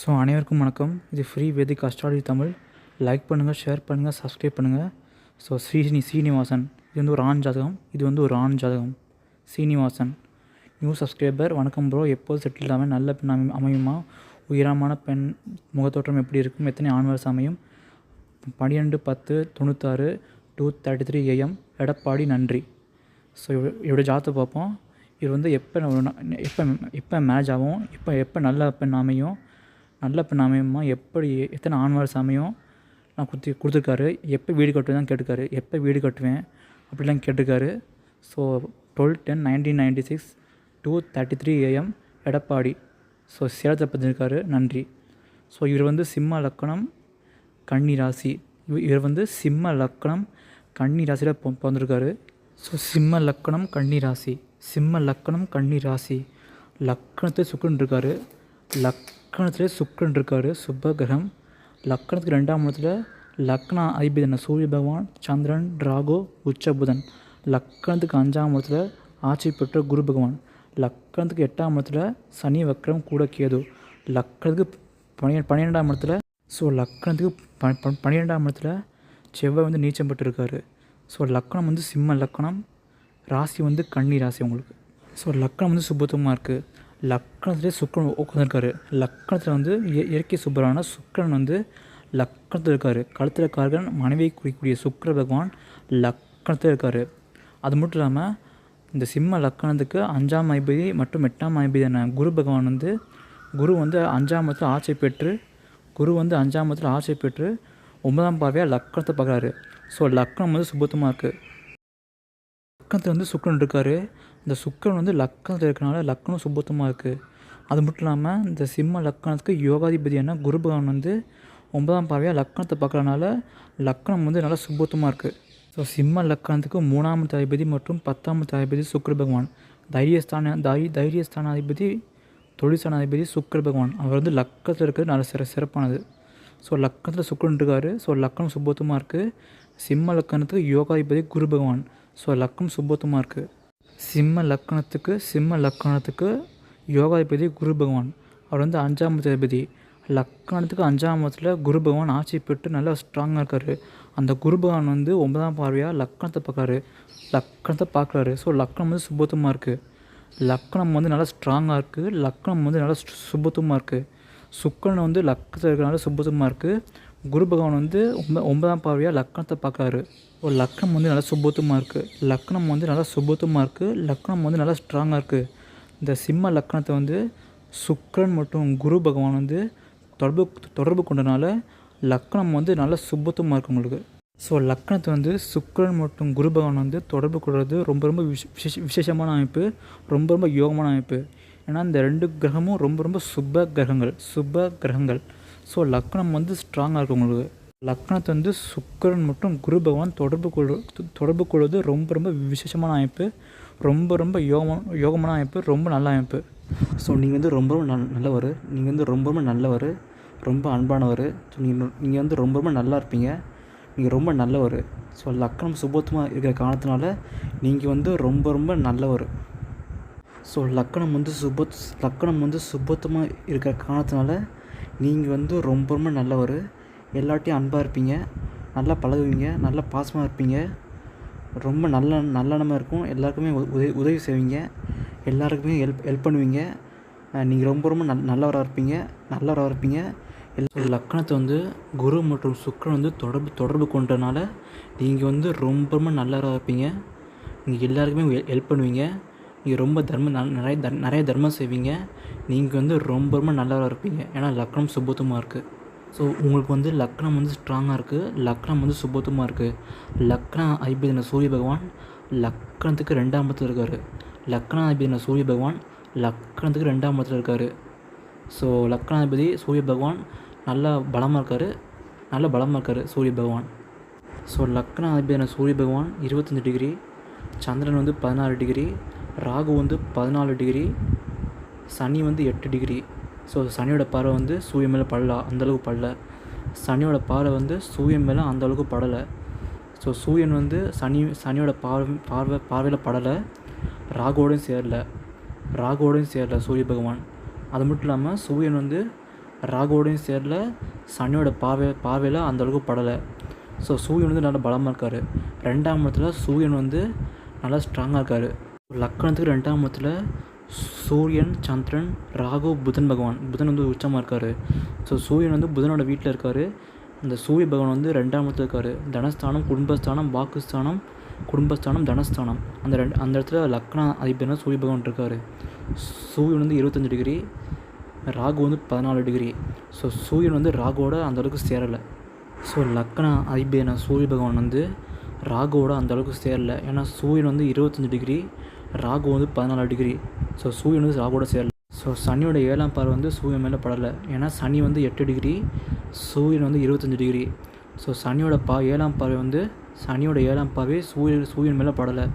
So அனைவருக்கும் வணக்கம். இது free Vedic astrology Tamil like பண்ணுங்கள் ஷேர் பண்ணுங்கள் சப்ஸ்கிரைப் பண்ணுங்கள் ஸோ ஸ்ரீ சீனிவாசன் இது வந்து ஒரு ஆண் ஜாதகம். இது வந்து ஒரு ஆண் ஜாதகம். சீனிவாசன் நியூ சப்ஸ்கிரைபர் வணக்கம் ப்ரோ எப்போது செட்டில் இல்லாமல் நல்ல பெண் அமை அமையுமா? உயரமான பெண் முகத்தோற்றம் எப்படி இருக்கும்? எத்தனை ஆண் வருஷம் அமையும்? பன்னிரெண்டு பத்து தொண்ணூத்தாறு two thirty three AM Edappadi நன்றி. ஸோ இவரோட ஜாதகத்தை பார்ப்போம். இது வந்து எப்போ எப்போ எப்போ மேரேஜ் ஆகும்? இப்போ எப்போ நல்ல பெண் அமையும்? நல்ல பெண் அமையுமா எப்படி எத்தனை ஆண் வாரிசு நான் கொடுத்து கொடுத்துருக்காரு. எப்போ வீடு கட்டுவேன் தான் கேட்டிருக்காரு. எப்போ வீடு கட்டுவேன் அப்படிலாம் கேட்டிருக்காரு. So twelve ten nineteen ninety six two thirty three AM Edappadi. So சேலத்தை பதிஞ்சிருக்காரு. நன்றி. ஸோ இவர் வந்து சிம்ம லக்கணம் கன்னி ராசி. இவர் வந்து சிம்ம லக்கணம் கன்னி ராசியில் பிறந்திருக்காரு. ஸோ சிம்ம லக்கணம் கன்னி ராசி. சிம்ம லக்கணம் கன்னி ராசி. லக்கணத்தை சுக்கரன் இருக்காரு. லக்கணத்தில் சுக்கரன் இருக்கார் சுப கிரகம் லக்கணத்துக்கு ரெண்டாம் இடத்துல லக்ன அதிபதியான சூரிய பகவான் சந்திரன் ராகு உச்ச புதன் லக்கணத்துக்கு அஞ்சாம் இடத்துல ஆட்சி பெற்ற குரு பகவான். லக்கணத்துக்கு எட்டாம் இடத்துல சனி வக்ரம் கூட கேது. லக்கணத்துக்கு பனிரெ பன்னிரெண்டாம் இடத்துல ஸோ லக்கணத்துக்கு ப ப- பன்னிரெண்டாம் இடத்துல செவ்வாய் வந்து நீச்சம் பெற்றிருக்காரு. ஸோ லக்கணம் வந்து சிம்ம லக்கணம். ராசி வந்து கன்னி ராசி உங்களுக்கு. ஸோ லக்கணம் வந்து சுபத்துவமாக இருக்குது லக்கணத்திலே சுக்கரன் உட்காந்துருக்காரு லக்கணத்தில் வந்து இயற்கை சுப்பரான சுக்கிரன் வந்து லக்கணத்தில் இருக்கார். கழுத்தில் காரகன் மனைவியை குறிக்கக்கூடிய சுக்கர பகவான் லக்கணத்தில் இருக்கார். அது மட்டும் இல்லாமல் இந்த சிம்ம லக்கணத்துக்கு அஞ்சாம் ஐபதி மற்றும் எட்டாம் ஐபதியான குரு பகவான் வந்து குரு வந்து அஞ்சாம் மதத்தில் ஆட்சி பெற்று குரு வந்து அஞ்சாம் இடத்துல ஆட்சி பெற்று ஒன்பதாம் பார்வையாக லக்கணத்தை பார்க்குறாரு. ஸோ லக்கணம் வந்து சுபத்தமாக இருக்குது லக்கணத்தில் வந்து சுக்கரன் இருக்கார். இந்த சுக்கிரன் வந்து லக்கணத்தில் இருக்கிறனால லக்கணம் சுபத்தமாக இருக்குது அது மட்டும் இல்லாமல் இந்த சிம்ம லக்கணத்துக்கு யோகாதிபதியான குரு பகவான் வந்து ஒன்பதாம் பார்வையாக லக்கணத்தை பார்க்கறனால லக்கணம் வந்து நல்லா சுபத்தமாக இருக்குது ஸோ சிம்ம லக்கணத்துக்கு மூணாம் அதிபதி மற்றும் பத்தாம் அதிபதி சுக்கர பகவான். தைரியஸ்தான தை தைரியஸ்தானாதிபதி தொழிற்சானாதிபதி சுக்கர பகவான். அவர் வந்து லக்கத்தில் இருக்கிறது நல்ல சிற சிறப்பானது. ஸோ லக்கணத்தில் சுக்கிரன் இருக்கார். ஸோ லக்கணம் சுபத்தமாக இருக்குது சிம்ம லக்கணத்துக்கு யோகாதிபதி குரு பகவான். ஸோ லக்கணம் சுபத்தமாக இருக்குது சிம்ம லக்கணத்துக்கு சிம்ம லக்கணத்துக்கு யோகாதிபதி குரு பகவான். அவர் வந்து அஞ்சாம் அதிபதி. லக்கணத்துக்கு அஞ்சாம் இடத்துல குரு பகவான் ஆட்சி பெற்று நல்லா ஸ்ட்ராங்காக இருக்கார். அந்த குரு பகவான் வந்து ஒன்பதாம் பார்வையாக லக்கணத்தை பார்க்குறாரு லக்கணத்தை பார்க்குறாரு. ஸோ லக்கணம் வந்து சுபத்துவமாக இருக்குது லக்கணம் வந்து நல்லா ஸ்ட்ராங்காக இருக்குது லக்கணம் வந்து நல்லா சுபத்துமாக சுபத்துவமாக இருக்குது சுக்கரன் வந்து லக்கணத்தில் இருக்கிறனால சுபத்துவமாக இருக்குது குரு பகவான் வந்து ஒன்ப ஒன்பதாம் பார்வையாக லக்கணத்தை பார்க்குறாரு. ஒரு லக்கணம் வந்து நல்லா சுபத்துமாக இருக்குது லக்கணம் வந்து நல்லா சுபத்துமாக இருக்குது லக்னம் வந்து நல்லா ஸ்ட்ராங்காக இருக்குது இந்த சிம்ம லக்கணத்தை வந்து சுக்கரன் மற்றும் குரு பகவான் வந்து தொடர்பு தொடர்பு கொண்டனால லக்கணம் வந்து நல்லா சுபத்துமாக இருக்குது உங்களுக்கு. ஸோ லக்கணத்தை வந்து சுக்கரன் மற்றும் குரு பகவான் வந்து தொடர்பு கொள்வது ரொம்ப ரொம்ப விஷ விசேஷ விசேஷமான அமைப்பு. ரொம்ப ரொம்ப யோகமான அமைப்பு. ஏன்னா இந்த ரெண்டு கிரகமும் ரொம்ப ரொம்ப சுப கிரகங்கள் சுப கிரகங்கள். ஸோ லக்கணம் வந்து ஸ்ட்ராங்காக இருக்கும் உங்களுக்கு. லக்கணத்தை வந்து சுக்கரன் மற்றும் குரு பகவான் தொடர்பு கொள் தொடர்பு கொள்வது ரொம்ப ரொம்ப விசேஷமான அமைப்பு. ரொம்ப ரொம்ப யோகமான யோகமான அமைப்பு ரொம்ப நல்ல அமைப்பு. ஸோ நீங்கள் வந்து ரொம்ப ரொம்ப நல் நல்லவர். நீங்கள் வந்து ரொம்ப ரொம்ப நல்லவர். ரொம்ப அன்பானவர். ஸோ நீங்கள் நீங்கள் வந்து ரொம்ப ரொம்ப நல்லா இருப்பீங்க. நீங்கள் ரொம்ப நல்லவர். ஸோ லக்கணம் சுபத்துவமாக இருக்கிற காரணத்தினால நீங்கள் வந்து ரொம்ப ரொம்ப நல்லவர். ஸோ லக்கணம் வந்து சுப லக்கணம் வந்து சுபத்தமாக இருக்கிற காரணத்தினால நீங்கள் வந்து ரொம்ப ரொம்ப நல்லவர். எல்லார்ட்டையும் அன்பாக இருப்பீங்க. நல்லா பழகுவீங்க. நல்லா பாசமாக இருப்பீங்க. ரொம்ப நல்ல நல்லெண்ணமாக இருக்கும். எல்லாருக்குமே உ- உதவி உதவி செய்வீங்க. எல்லாருக்குமே ஹெல்ப் ஹெல்ப் பண்ணுவீங்க. நீங்கள் ரொம்ப ரொம்ப நல் நல்லவராக இருப்பீங்க. நல்லவராக இருப்பீங்க. எல்லா லக்கணத்தை வந்து குரு மற்றும் சுக்கரன் வந்து தொடர்பு தொடர்பு கொண்டனால நீங்கள் வந்து ரொம்ப ரொம்ப நல்லவராக இருப்பீங்க. நீங்கள் எல்லாருக்குமே ஹெல்ப் பண்ணுவீங்க. நீங்கள் ரொம்ப தர்மம் நல்- நிறைய நிறைய தர்மம் செய்வீங்க. நீங்கள் வந்து ரொம்ப ரொம்ப நல்லவராக இருப்பீங்க. ஏன்னா லக்னம் சுபத்துமாக இருக்குது ஸோ உங்களுக்கு வந்து லக்னம் வந்து ஸ்ட்ராங்காக இருக்குது லக்னம் வந்து சுபத்துவமாக இருக்குது லக்னா ஐபிதின சூரிய பகவான் லக்னத்துக்கு ரெண்டாம் இடத்துல இருக்கார். லக்ன ஐபிஎன சூரிய பகவான் லக்னத்துக்கு ரெண்டாம் இடத்துல இருக்கார். ஸோ லக்னாதிபதி சூரிய பகவான் நல்லா பலமாக இருக்கார். நல்ல பலமாக இருக்கார் சூரிய பகவான். ஸோ லக்னாதிபதியான சூரிய பகவான் இருபத்தஞ்சி டிகிரி. சந்திரன் வந்து பதினாறு டிகிரி. ராகு வந்து பதினாலு டிகிரி. சனி வந்து எட்டு டிகிரி. ஸோ சனியோட பார்வை வந்து சூரியன் மேலே படல அந்தளவுக்கு படல. சனியோட பார்வை வந்து சூரியன் மேலே அந்த அளவுக்கு படலை. ஸோ சூரியன் வந்து சனி சனியோட பார்வை பார்வை பார்வையில் படலை. ராகுவோடையும் சேரல. ராகுவோடையும் சேரல சூரிய பகவான். அது மட்டும் இல்லாமல் சூரியன் வந்து ராகுவோடையும் சேரல சனியோட பார்வை பார்வையில் அந்தளவுக்கு படலை. ஸோ சூரியன் வந்து நல்லா பலமாக இருக்கார். ரெண்டாம் இடத்துல சூரியன் வந்து நல்லா ஸ்ட்ராங்காக இருக்கார். லக்கணத்துக்கு ரெண்டாம் இடத்துல சூரியன் சந்திரன் ராகு புதன் பகவான். புதன் வந்து உச்சமாக இருக்கார். ஸோ சூரியன் வந்து புதனோட வீட்டில் இருக்கார். அந்த சூரிய பகவான் வந்து ரெண்டாம் இடத்துல இருக்கார். தனஸ்தானம் குடும்பஸ்தானம் வாக்குஸ்தானம் குடும்பஸ்தானம் தனஸ்தானம். அந்த ரெண்டு அந்த இடத்துல லக்னா அதிபர்னா சூரிய பகவான் இருக்கார். சூரியன் வந்து இருபத்தஞ்சி டிகிரி ராகு வந்து பதினாலு டிகிரி. ஸோ சூரியன் வந்து ராகுவோட அந்தளவுக்கு சேரலை. ஸோ லக்னா அதிபேன சூரிய பகவான் வந்து ராகுவோட அந்த அளவுக்கு சேரலை. ஏன்னா சூரியன் வந்து இருபத்தஞ்சி டிகிரி ராகு வந்து பதினாலு டிகிரி. ஸோ சூரியன் வந்து ராகுவோட சேரல. ஸோ சனியோட ஏழாம் பார்வை வந்து சூரியன் மேலே படலை. ஏன்னா சனி வந்து எட்டு டிகிரி சூரியன் வந்து இருபத்தஞ்சி டிகிரி. ஸோ சனியோட பா ஏழாம் பார்வை வந்து சனியோட ஏழாம் பார்வை சூரியன் சூரியன் மேலே படலை.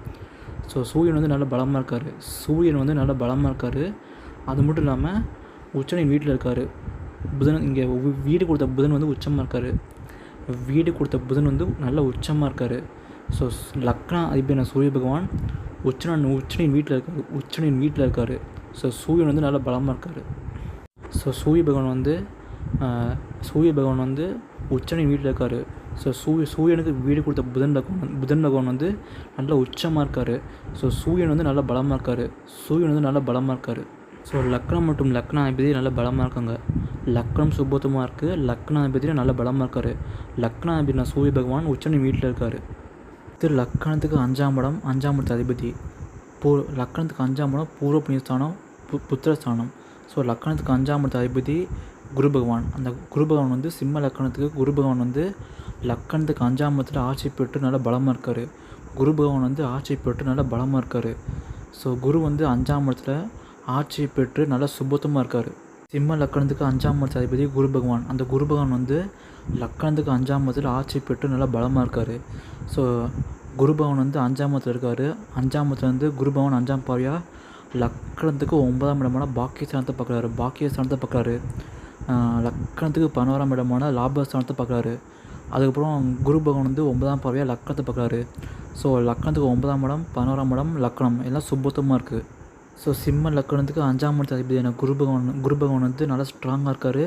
ஸோ சூரியன் வந்து நல்ல பலமாக இருக்கார். சூரியன் வந்து நல்ல பலமாக இருக்கார். அது மட்டும் இல்லாமல் உச்சனின் வீட்டில் இருக்கார். புதன் இங்கே வீடு கொடுத்த புதன் வந்து உச்சமாக இருக்கார். வீடு கொடுத்த புதன் வந்து நல்ல உச்சமாக இருக்கார். ஸோ லக்னா அதிபதியான சூரிய பகவான் உச்சனன் உச்சனின் வீட்டில் இருக்கார். உச்சனின் வீட்டில் இருக்கார். ஸோ சூரியன் வந்து நல்லா பலமாக இருக்கார். ஸோ சூரிய பகவான் வந்து சூரிய பகவான் வந்து உச்சனின் வீட்டில் இருக்கார். ஸோ சூரிய சூரியனுக்கு வீடு கொடுத்த புதன் பகவான் புதன் பகவான் வந்து நல்லா உச்சமாக இருக்கார். ஸோ சூரியன் வந்து நல்லா பலமாக இருக்கார். சூரியன் வந்து நல்லா பலமாக இருக்கார். ஸோ லக்னம் மற்றும் லக்னாதிபதி நல்லா பலமாக இருக்காங்க. லக்னம் சுபத்துவமாக இருக்குது லக்னாதிபதி நல்ல பலமாக இருக்கார். லக்னாதிபதி சூரிய பகவான் உச்சனின் வீட்டில் இருக்கார். திரு லக்கணத்துக்கு அஞ்சாம் இடம் அஞ்சாம் இடத்து அதிபதி. பூ லக்கணத்துக்கு அஞ்சாம் இடம் பூர்வ புண்ணியஸ்தானம் பு புத்திரஸ்தானம். ஸோ லக்கணத்துக்கு அஞ்சாம் இடத்து அதிபதி குரு பகவான். அந்த குரு பகவான் வந்து சிம்ம லக்கணத்துக்கு குரு பகவான் வந்து லக்கணத்துக்கு அஞ்சாம் இடத்துல ஆட்சி பெற்று நல்லா பலமாக இருக்கார். குரு பகவான் வந்து ஆட்சி பெற்று நல்லா பலமாக இருக்கார். ஸோ குரு வந்து அஞ்சாம் இடத்துல ஆட்சி பெற்று நல்லா சுபத்தமாக இருக்கார். சிம்ம லக்கணத்துக்கு அஞ்சாம் இடத்து அதிபதி குரு பகவான். அந்த குரு பகவான் வந்து லக்கணத்துக்கு அஞ்சாம் இடத்துல ஆட்சி பெற்று நல்லா பலமாக இருக்கார். ஸோ குருபவன் வந்து அஞ்சாம் இடத்துல இருக்கார். அஞ்சாம் இடத்துல வந்து குருபவன் அஞ்சாம் பாவியாக லக்கணத்துக்கு ஒன்பதாம் இடமான பாக்கியஸ்தானத்தை பார்க்குறாரு. பாக்கியஸ்தானத்தை பார்க்குறாரு. லக்கணத்துக்கு பதினோராம் இடமான லாபஸ்தானத்தை பார்க்குறாரு. அதுக்கப்புறம் குரு பகவான் வந்து ஒன்பதாம் பார்வையாக லக்கணத்தை பார்க்குறாரு. ஸோ லக்கணத்துக்கு ஒன்பதாம் இடம் பதினோராம் இடம் லக்கணம். எல்லாம் சுபத்தமாக இருக்குது ஸோ சிம்ம லக்கணத்துக்கு அஞ்சாம் இடத்து அதிபதியான குரு பகவான் குரு பகவான் வந்து நல்லா ஸ்ட்ராங்காக இருக்கார்.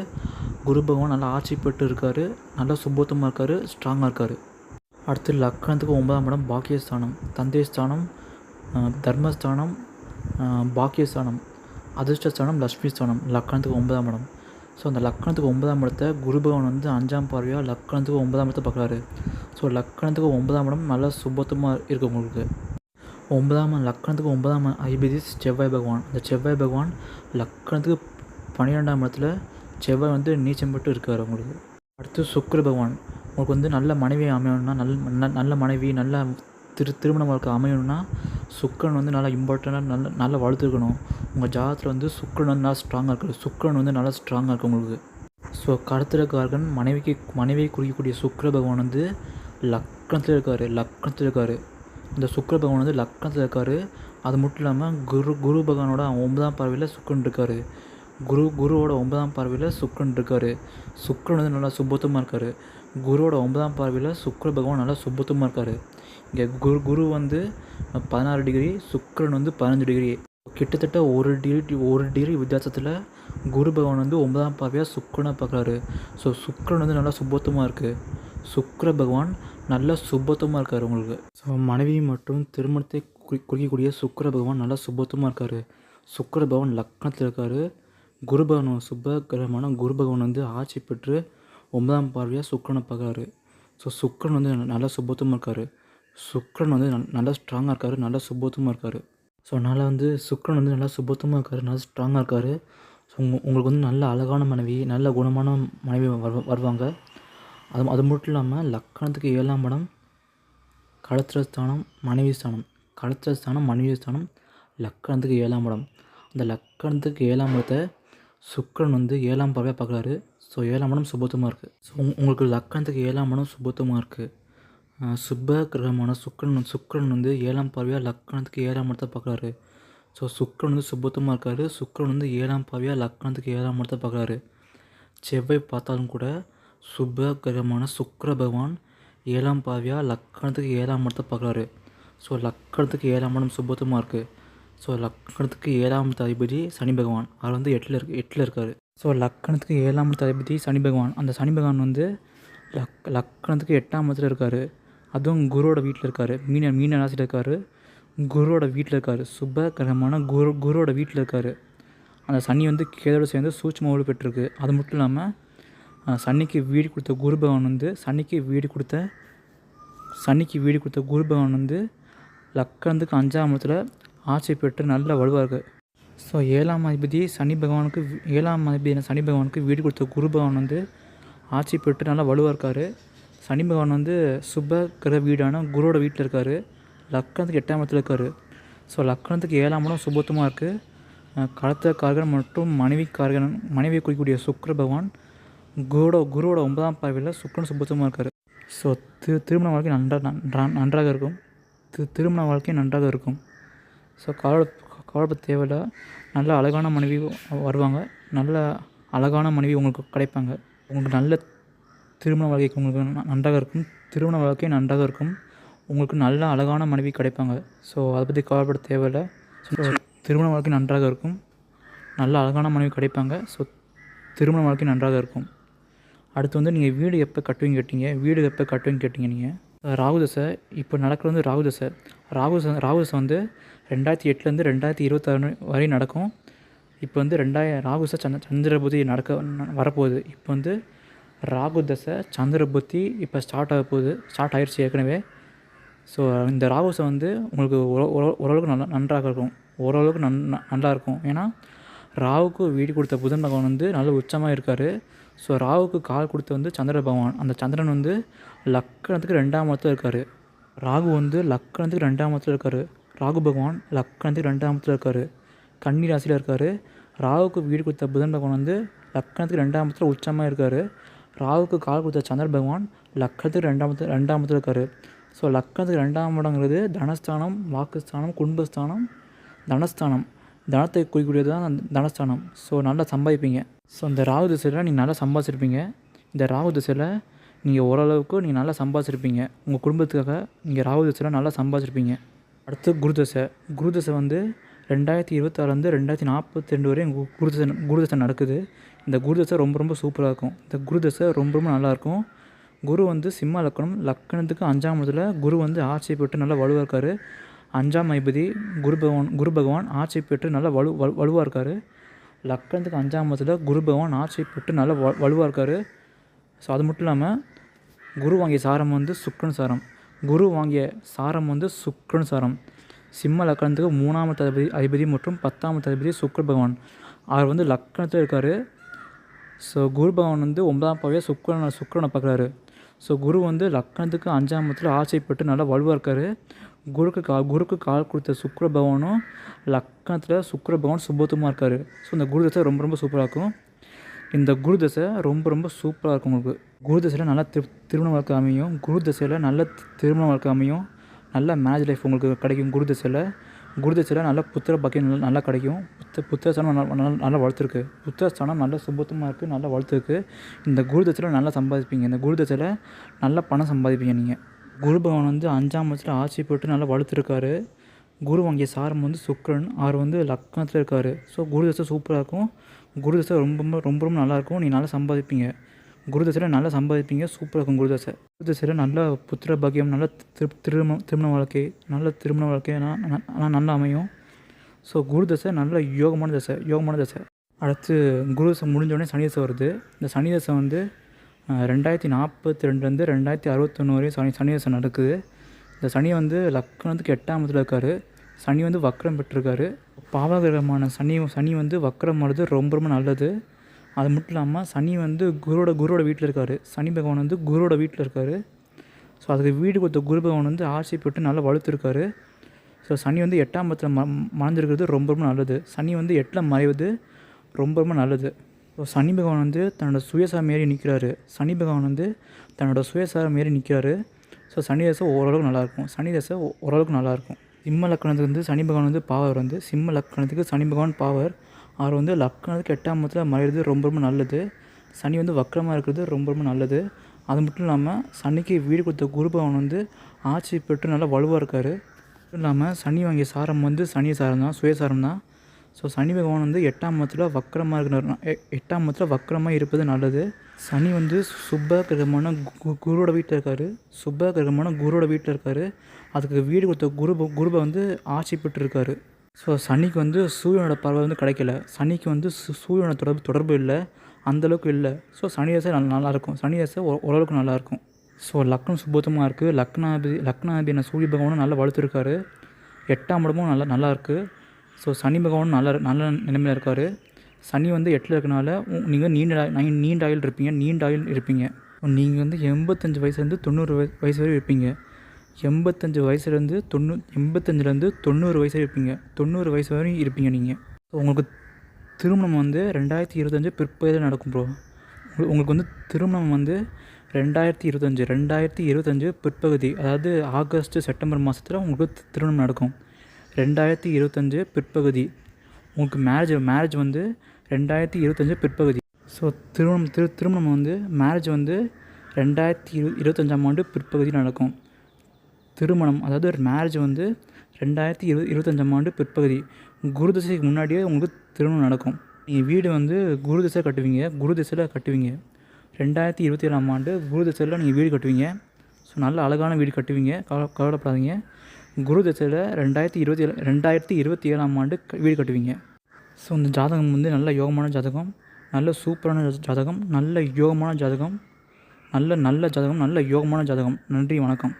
குரு பகவான் நல்லா ஆட்சி பெற்று இருக்கார். நல்லா சுபத்தமாக இருக்கார் ஸ்ட்ராங்காக இருக்கார். அடுத்து லக்கணத்துக்கு ஒன்பதாம் இடம் பாக்கியஸ்தானம். தந்தை ஸ்தானம் தர்மஸ்தானம் பாக்கியஸ்தானம் அதிர்ஷ்டஸ்தானம் லக்ஷ்மி ஸ்தானம் லக்கணத்துக்கு ஒன்பதாம் இடம். ஸோ அந்த லக்கணத்துக்கு ஒன்பதாம் இடத்தை குரு பகவான் வந்து அஞ்சாம் பார்வையாக லக்கணத்துக்கு ஒன்பதாம் இடத்தை பார்க்குறாரு. ஸோ லக்கணத்துக்கு ஒன்பதாம் இடம் நல்லா சுபத்தமாக இருக்கு உங்களுக்கு. ஒன்பதாம் லக்கணத்துக்கு ஒன்பதாம் ஐபிதி செவ்வாய் பகவான். அந்த செவ்வாய் பகவான் லக்கணத்துக்கு பன்னிரெண்டாம் இடத்துல செவ்வாய் வந்து நீச்சம் பெற்று இருக்கார் உங்களுக்கு. அடுத்து சுக்கர பகவான். உங்களுக்கு வந்து நல்ல மனைவி அமையணும்னா நல் நல்ல- நல்ல மனைவி நல்ல திரு திருமண வாழ்க்கை அமையணும்னா சுக்கரன் வந்து நல்லா இம்பார்ட்டண்ட்டாக நல்ல நல்லா வளர்த்துருக்கணும். உங்கள் ஜாதகத்தில் வந்து சுக்கரன் வந்து நல்லா ஸ்ட்ராங்காக இருக்குது சுக்கரன் வந்து நல்லா ஸ்ட்ராங்காக இருக்குது உங்களுக்கு. ஸோ கருத்திரக்காரகன் மனைவிக்கு மனைவியை குறிக்கக்கூடிய சுக்கர பகவான் வந்து லக்கணத்தில் இருக்கார் லக்கணத்தில் இருக்கார். இந்த சுக்கர பகவான் வந்து லக்கணத்தில் இருக்கார். அது மட்டும் இல்லாமல் குரு குரு பகவானோட ஒன்பதாம் பார்வையில் சுக்கரன் இருக்கார். குரு குருவோட ஒன்பதாம் பார்வையில் சுக்கரன் இருக்கார். சுக்கிரன் வந்து நல்லா சுபத்தமாக இருக்கார். குருவோட ஒன்பதாம் பார்வையில் சுக்கர பகவான் நல்லா சுபத்தமாக இருக்கார். இங்கே குரு குரு வந்து பதினாறு டிகிரி சுக்கரன் வந்து பதினஞ்சு டிகிரி. கிட்டத்தட்ட ஒரு டிகிரி ஒரு டிகிரி வித்தியாசத்தில் குரு பகவான் வந்து ஒன்பதாம் பார்வையாக சுக்கரனை பார்க்குறாரு. ஸோ சுக்கரன் வந்து நல்லா சுபத்தமாக இருக்குது சுக்கர பகவான் நல்லா சுபத்தமாக இருக்கார் உங்களுக்கு. ஸோ மனைவி மற்றும் திருமணத்தை குறி குறிக்கக்கூடிய சுக்கர பகவான் நல்லா சுபத்தமாக இருக்கார். சுக்கர பகவான் லக்னத்தில் இருக்கார். குரு பகவான் சுப கிரகமான குரு பகவான் வந்து ஆட்சி பெற்று ஒன்பதாம் பார்வையாக சுக்கரனை பார்க்குறாரு. ஸோ சுக்கரன் வந்து நல்லா சுபத்தமாக இருக்கார். சுக்கரன் வந்து நல்- நல்லா ஸ்ட்ராங்காக இருக்கார். நல்லா சுபத்தமாக இருக்கார். ஸோ அதனால் வந்து சுக்கரன் வந்து நல்லா சுபத்தமாக இருக்கார். நல்லா ஸ்ட்ராங்காக இருக்கார். ஸோ உங்க உங்களுக்கு வந்து நல்ல அழகான மனைவி நல்ல குணமான மனைவி வருவ- வருவாங்க. அது அது மட்டும் இல்லாமல் லக்கணத்துக்கு ஏழாம் படம் களத்திர ஸ்தானம் மனைவி ஸ்தானம். களத்திர ஸ்தானம் மனைவி ஸ்தானம் லக்கணத்துக்கு ஏழாம் படம் அந்த லக்கணத்துக்கு ஏழாம் இடத்தை சுக்கரன் வந்து ஏழாம் பறவையாக பார்க்குறாரு. ஸோ ஏழாம் மனம் சுபத்தமாக இருக்குது ஸோ உங்களுக்கு லக்கணத்துக்கு ஏழாம் மனம் சுபத்தமாக இருக்குது சுப கிரகமான சுக்கிரன் சுக்கரன் வந்து ஏழாம் பறவையாக லக்கணத்துக்கு ஏழாம் மடத்தை பார்க்குறாரு. ஸோ சுக்கரன் வந்து சுபத்தமாக இருக்காரு. சுக்கரன் வந்து ஏழாம் பறவையாக லக்கணத்துக்கு ஏழாம் மடத்தை பார்க்குறாரு. செவ்வாய் பார்த்தாலும் கூட சுப கிரகமான சுக்கர பகவான் ஏழாம் பாவியாக லக்கணத்துக்கு ஏழாம் மடத்தை பார்க்குறாரு. ஸோ லக்கணத்துக்கு ஏழாம் மடம் சுபத்தமாக இருக்குது ஸோ லக்கணத்துக்கு ஏழாம் அதிபதி சனி பகவான். அவர் வந்து எட்டில் இருக்கு எட்டில் இருக்கார். ஸோ லக்கணத்துக்கு ஏழாம் இடத்து அதிபதி சனி பகவான். அந்த சனி பகவான் வந்து லக் லக்கணத்துக்கு எட்டாம் இடத்துல இருக்கார். அதுவும் குருவோட வீட்டில் இருக்கார். மீன மீன ராசியில் இருக்கார். குருவோட வீட்டில் இருக்கார். சுப கிரகமான குரு குருவோட வீட்டில் இருக்கார். அந்த சனி வந்து கேதோடு சேர்ந்து சூட்சும வலு பெற்றிருக்கு. அது மட்டும் இல்லாமல் சனிக்கு வீடு கொடுத்த குரு பகவான் வந்து சனிக்கு வீடு கொடுத்த சனிக்கு வீடு கொடுத்த குரு பகவான் வந்து லக்கணத்துக்கு அஞ்சாம் இடத்துல ஆட்சி பெற்று நல்ல வலுவாக. இருக்குது ஸோ ஏழாம் அதிபதி சனி பகவானுக்கு ஏழாம் அதிபதி சனி பகவானுக்கு வீடு கொடுத்த குரு பகவான் வந்து ஆட்சி பெற்று நல்லா வலுவாக இருக்கார். சனி பகவான் வந்து சுப கிரக வீடான குருவோட வீட்டில் இருக்கார். லக்கணத்துக்கு எட்டாம் இடத்துல இருக்கார். ஸோ லக்கணத்துக்கு ஏழாம் இடம் சுபத்துவமாக இருக்குது களத்த கார்கன் மற்றும் மனைவி கார்கன் மனைவியை குறிக்கக்கூடிய சுக்கிர பகவான் குருவோட குருவோட ஒன்பதாம் பார்வையில் சுக்கரன் சுபத்துவமாக இருக்கார். ஸோ திரு திருமண வாழ்க்கை நன்றாக நன்றாக இருக்கும். திரு திருமண வாழ்க்கை நன்றாக இருக்கும். ஸோ கவலை கவலைப்பட தேவையில்ல. நல்ல அழகான மனைவி வருவாங்க. நல்ல அழகான மனைவி உங்களுக்கு கிடைப்பாங்க. உங்களுக்கு நல்ல திருமண வாழ்க்கைக்கு உங்களுக்கு ந- நன்றாக இருக்கும். திருமண வாழ்க்கை நன்றாக இருக்கும். உங்களுக்கு நல்ல அழகான மனைவி கிடைப்பாங்க. ஸோ அதை பற்றி கவலைப்பட தேவையில்லை. ஸோ திருமண வாழ்க்கை நன்றாக இருக்கும். நல்ல அழகான மனைவி கிடைப்பாங்க. ஸோ திருமண வாழ்க்கை நன்றாக இருக்கும். அடுத்து வந்து நீங்கள் வீடு எப்போ கட்டுவீங்க கேட்டீங்க. வீடு எப்போ கட்டுவீங்க கேட்டீங்க நீங்கள் ராகு தசை இப்போ நடக்கிறது வந்து ராகு தசை. ராகு தசை ராகு தசை வந்து ரெண்டாயிரத்தி எட்டுலேருந்து ரெண்டாயிரத்தி இருபத்தாறு வரையும் நடக்கும். இப்போ வந்து ரெண்டாயிரம் ராகு தசை சந்திர சந்திரபுத்தி நடக்க வரப்போகுது. இப்போ வந்து ராகு தசை சந்திரபுத்தி இப்போ ஸ்டார்ட் ஆக போகுது. ஸ்டார்ட் ஆயிடுச்சு ஏற்கனவே. ஸோ இந்த ராகுசை வந்து உங்களுக்கு ஓரளவுக்கு நல்லா நன்றாக இருக்கும். ஓரளவுக்கு நன் நல்லா இருக்கும். ஏன்னா ராகுக்கு வீடு கொடுத்த புதன் பகவான் வந்து நல்ல உச்சமாக இருக்கார். ஸோ ராகுக்கு கால் கொடுத்த வந்து சந்திர பகவான். அந்த சந்திரன் வந்து லக்கணத்துக்கு ரெண்டாம் இடத்துல இருக்கார். ராகு வந்து லக்கணத்துக்கு ரெண்டாம் இடத்துல இருக்கார். ராகு பகவான் லக்கணத்துக்கு ரெண்டாம் இடத்துல இருக்கார். கன்னி ராசியில் இருக்கார். ராகுக்கு வீடு கொடுத்த புதன் பகவான் வந்து லக்கணத்துக்கு ரெண்டாம் இடத்துல உச்சமாக இருக்கார். ராகுக்கு கால் கொடுத்த சந்திர பகவான் லக்கணத்துக்கு ரெண்டாம் இடத்துல ரெண்டாம் இடத்துல இருக்கார். ஸோ லக்கணத்துக்கு ரெண்டாம் இடங்கிறது தனஸ்தானம் வாக்குஸ்தானம் குடும்பஸ்தானம் தனஸ்தானம். தனத்தை குறிக்கூடியது தான் அந்த தனஸ்தானம். ஸோ நல்லா சம்பாதிப்பீங்க. ஸோ இந்த ராகு திசையில் நீங்கள் நல்லா சம்பாதிச்சிருப்பீங்க. இந்த ராகு திசையில் நீங்கள் ஓரளவுக்கு நீங்கள் நல்லா சம்பாதிச்சிருப்பீங்க. உங்கள் குடும்பத்துக்காக நீங்கள் ராகு திசையில் நல்லா சம்பாதிச்சிருப்பீங்க. அடுத்து குரு தசை. குரு தசை வந்து ரெண்டாயிரத்தி இருபத்தாறுலேருந்து ரெண்டாயிரத்தி நாற்பத்தி ரெண்டு வரையும் கு- குரு தசை குரு தசை நடக்குது. இந்த குரு தசை ரொம்ப ரொம்ப சூப்பராக இருக்கும். இந்த குரு தசை ரொம்ப ரொம்ப நல்லாயிருக்கும் குரு வந்து சிம்ம லக்கணம் லக்கணத்துக்கு அஞ்சாம் இடத்துல குரு வந்து ஆட்சி பெற்று நல்லா வலுவாக இருக்கார். அஞ்சாம் ஐபதி குரு பகவான் குரு பகவான் ஆட்சி பெற்று நல்லா வலு வலு வலுவாக இருக்கார். லக்கணத்துக்கு அஞ்சாம் இடத்துல குரு பகவான் ஆட்சி பெற்று நல்லா வ வலுவாக இருக்கார். ஸோ அது மட்டும் இல்லாமல் குரு வாங்கிய சாரம் வந்து சுக்கரன் சாரம். குரு வாங்கிய சாரம் வந்து சுக்கரன் சாரம். சிம்ம லக்கணத்துக்கு மூணாம் அதிபதி அதிபதி மற்றும் பத்தாம் அதிபதி சுக்கர பகவான். அவர் வந்து லக்கணத்தில் இருக்கார். ஸோ குரு பகவான் வந்து ஒன்பதாம் பாவையாக சுக்கரனை சுக்கரனை பார்க்குறாரு. ஸோ குரு வந்து லக்கணத்துக்கு அஞ்சாம் இடத்துல ஆசைப்பட்டு நல்லா வலுவாக இருக்கார். குருக்கு கா குருக்கு கால் கொடுத்த சுக்கர பகவானும் லக்கணத்தில் சுக்கர பகவான் சுபத்துமாக இருக்கார். ஸோ இந்த குரு தசை ரொம்ப ரொம்ப சூப்பராக இருக்கும். இந்த குரு தசை ரொம்ப ரொம்ப சூப்பராக இருக்கும் உங்களுக்கு. குரு தசையில் நல்லா திரு திருமண வாழ்க்கை அமையும். குரு தசையில் நல்ல திருமணம் திருமண வாழ்க்கை அமையும். நல்ல மேரேஜ் லைஃப் உங்களுக்கு கிடைக்கும் குரு தசையில். குரு தசையில் நல்ல புத்திர பாக்கியம் நல்லா நல்லா கிடைக்கும். புத்த புத்திரஸ்தானம் நல்லா நல்லா நல்லா வளர்த்துருக்கு. புத்திரஸ்தானம் நல்ல சுபத்தமாக இருக்குது நல்லா வளர்த்துருக்கு. இந்த குரு தசையில் நல்லா சம்பாதிப்பீங்க. இந்த குரு தசையில் நல்லா பணம் சம்பாதிப்பீங்க நீங்கள் குரு பகவான் வந்து அஞ்சாம் வருஷத்தில் ஆட்சி போட்டு நல்லா வளர்த்துருக்காரு. குரு வாங்கிய சாரம் வந்து சுக்கரன் அவர் வந்து லக்னத்தில் இருக்கார். ஸோ குரு தசை சூப்பராக இருக்கும். குரு தசை ரொம்ப ரொம்ப ரொம்ப ரொம்ப நல்லாயிருக்கும் நீ நல்லா சம்பாதிப்பீங்க. குரு தசையில் நல்லா சம்பாதிப்பீங்க. சூப்பராக இருக்கும் குரு தசை குரு தசையில் நல்ல புத்திர பாக்கியம் நல்ல திரு திருமண திருமண வாழ்க்கை நல்ல திருமண வாழ்க்கை நா- நல்லா அமையும். ஸோ குரு தசை நல்ல யோகமான தசை யோகமான தசை. அடுத்து குரு தசை முடிஞ்சோடனே சனி தசை வருது. இந்த சனி தசை வந்து ரெண்டாயிரத்தி நாற்பத்தி ரெண்டுலேருந்து ரெண்டாயிரத்தி அறுபத்தொன்று வரையும் சனி சனி தசை நடக்குது. இந்த சனி வந்து லக்னத்துக்கு எட்டாம் இடத்துல இருக்கார். சனி வந்து வக்ரம் பெற்றிருக்காரு. பாவகிரகமான சனி சனி வந்து வக்ரம் வருது ரொம்ப ரொம்ப நல்லது. அது மட்டும் இல்லாமல் சனி வந்து குருவோட குருவோட வீட்டில் இருக்கார். சனி பகவான் வந்து குருவோட வீட்டில் இருக்கார். ஸோ அதுக்கு வீடு கொடுத்த குரு பகவான் வந்து ஆட்சி போட்டு நல்லா வளர்த்துருக்காரு. ஸோ சனி வந்து எட்டாம் இடத்துல ம மறைஞ்சிருக்கிறது ரொம்ப ரொம்ப நல்லது. சனி வந்து எட்டில் மறைவது ரொம்ப ரொம்ப நல்லது. ஸோ சனி பகவான் வந்து தன்னோட சுயசாரம் மாரி நிற்கிறாரு சனி பகவான் வந்து தன்னோட சுயசாரம் மாரி நிற்கிறாரு ஸோ சனி தசை ஓரளவுக்கு நல்லாயிருக்கும். சனி தசை ஓரளவுக்கு நல்லாயிருக்கும். சிம்ம லக்கணத்துக்கு வந்து சனி பகவான் வந்து பாவர் வந்து சிம்ம லக்கணத்துக்கு சனி பகவான் பாவர் அவர் வந்து லக்கணத்துக்கு எட்டாம் இடத்துல மறைகிறது ரொம்ப ரொம்ப நல்லது. சனி வந்து வக்கரமாக இருக்கிறது ரொம்ப ரொம்ப நல்லது. அது மட்டும் இல்லாமல் சனிக்கு வீடு கொடுத்த குரு பகவான் வந்து ஆட்சி பெற்று நல்லா வலுவாக இருக்கார். மட்டும் இல்லாமல் சனி வாங்கிய சாரம் வந்து சனி சாரம் தான் சுயசாரம் தான். ஸோ சனி பகவான் வந்து எட்டாம் மதத்தில் வக்கரமாக இருக்கிற எ- எட்டாம் மதத்தில் வக்கரமாக இருப்பது நல்லது. சனி வந்து சுப்ப கிரகமான கு- குருவோட வீட்டில் இருக்கார். சுப்ப கிரகமான குருவோட வீட்டில் இருக்கார். அதுக்கு வீடு கொடுத்த குரு குருவை வந்து ஆட்சி பெற்றிருக்காரு. ஸோ சனிக்கு வந்து சூரியனோட பார்வை வந்து கிடைக்கல. சனிக்கு வந்து சூரியனோட தொடர்பு தொடர்பு இல்லை. அந்தளவுக்கு இல்லை. ஸோ சனி தசை நல்லா நல்லாயிருக்கும் சனி தசை ஓ- ஓரளவுக்கு நல்லாயிருக்கும் ஸோ லக்னம் சுபத்தமாக இருக்குது லக்னாபி லக்னாபியான சூரிய பகவானும் நல்லா வளர்த்துருக்காரு எட்டாம் இடமும் நல்லா நல்லா இருக்குது ஸோ சனி பகவானும் நல்ல நல்ல நிலைமையில் இருக்கார். சனி வந்து எட்டில் இருக்கனால நீங்கள் நீண்ட நீண்ட ஆயில் இருப்பீங்க. நீண்ட ஆயில் இருப்பீங்க. நீங்கள் வந்து எண்பத்தஞ்சு வயசுலேருந்து தொண்ணூறு வயசு வரை இருப்பீங்க. எண்பத்தஞ்சு வயசுலேருந்து தொண்ணூ எண்பத்தஞ்சிலேருந்து தொண்ணூறு வயசு இருப்பீங்க. தொண்ணூறு வயசு வரையும் இருப்பீங்க நீங்கள் உங்களுக்கு திருமணம் வந்து ரெண்டாயிரத்தி இருபத்தஞ்சு பிற்பகுதியில் நடக்கும் ப்ரோ உங்களுக்கு வந்து திருமணம் வந்து ரெண்டாயிரத்தி இருபத்தஞ்சு ரெண்டாயிரத்தி இருபத்தஞ்சு பிற்பகுதி அதாவது ஆகஸ்ட் செப்டம்பர் மாதத்தில் உங்களுக்கு திருமணம் நடக்கும். ரெண்டாயிரத்தி இருபத்தஞ்சு பிற்பகுதி. உங்களுக்கு மேரேஜ் மேரேஜ் வந்து ரெண்டாயிரத்தி இருபத்தஞ்சு பிற்பகுதி. ஸோ திருமணம் திரு திருமணம் வந்து மேரேஜ் வந்து ரெண்டாயிரத்தி இரு இருபத்தஞ்சாம் ஆண்டு பிற்பகுதி நடக்கும். திருமணம் அதாவது ஒரு மேரேஜ் வந்து ரெண்டாயிரத்தி இரு இருபத்தஞ்சாம் ஆண்டு பிற்பகுதி. குருதிசைக்கு முன்னாடியே உங்களுக்கு திருமணம் நடக்கும். நீங்கள் வீடு வந்து குரு திசை கட்டுவீங்க குரு திசையில் கட்டுவீங்க. ரெண்டாயிரத்தி இருபத்தி ஏழாம் ஆண்டு குரு தசையில் நீங்கள் வீடு கட்டுவீங்க. ஸோ நல்ல அழகான வீடு கட்டுவீங்க. கவலை கவலைப்படாதீங்க. குரு தசையில் ரெண்டாயிரத்தி இருபத்தி ஏழு ரெண்டாயிரத்தி இருபத்தி ஏழாம் ஆண்டு வீடு கட்டுவீங்க. ஸோ இந்த ஜாதகம் வந்து நல்ல யோகமான ஜாதகம். நல்ல சூப்பரான ஜாதகம். நல்ல யோகமான ஜாதகம். நல்ல நல்ல ஜாதகம். நல்ல யோகமான ஜாதகம். நன்றி வணக்கம்.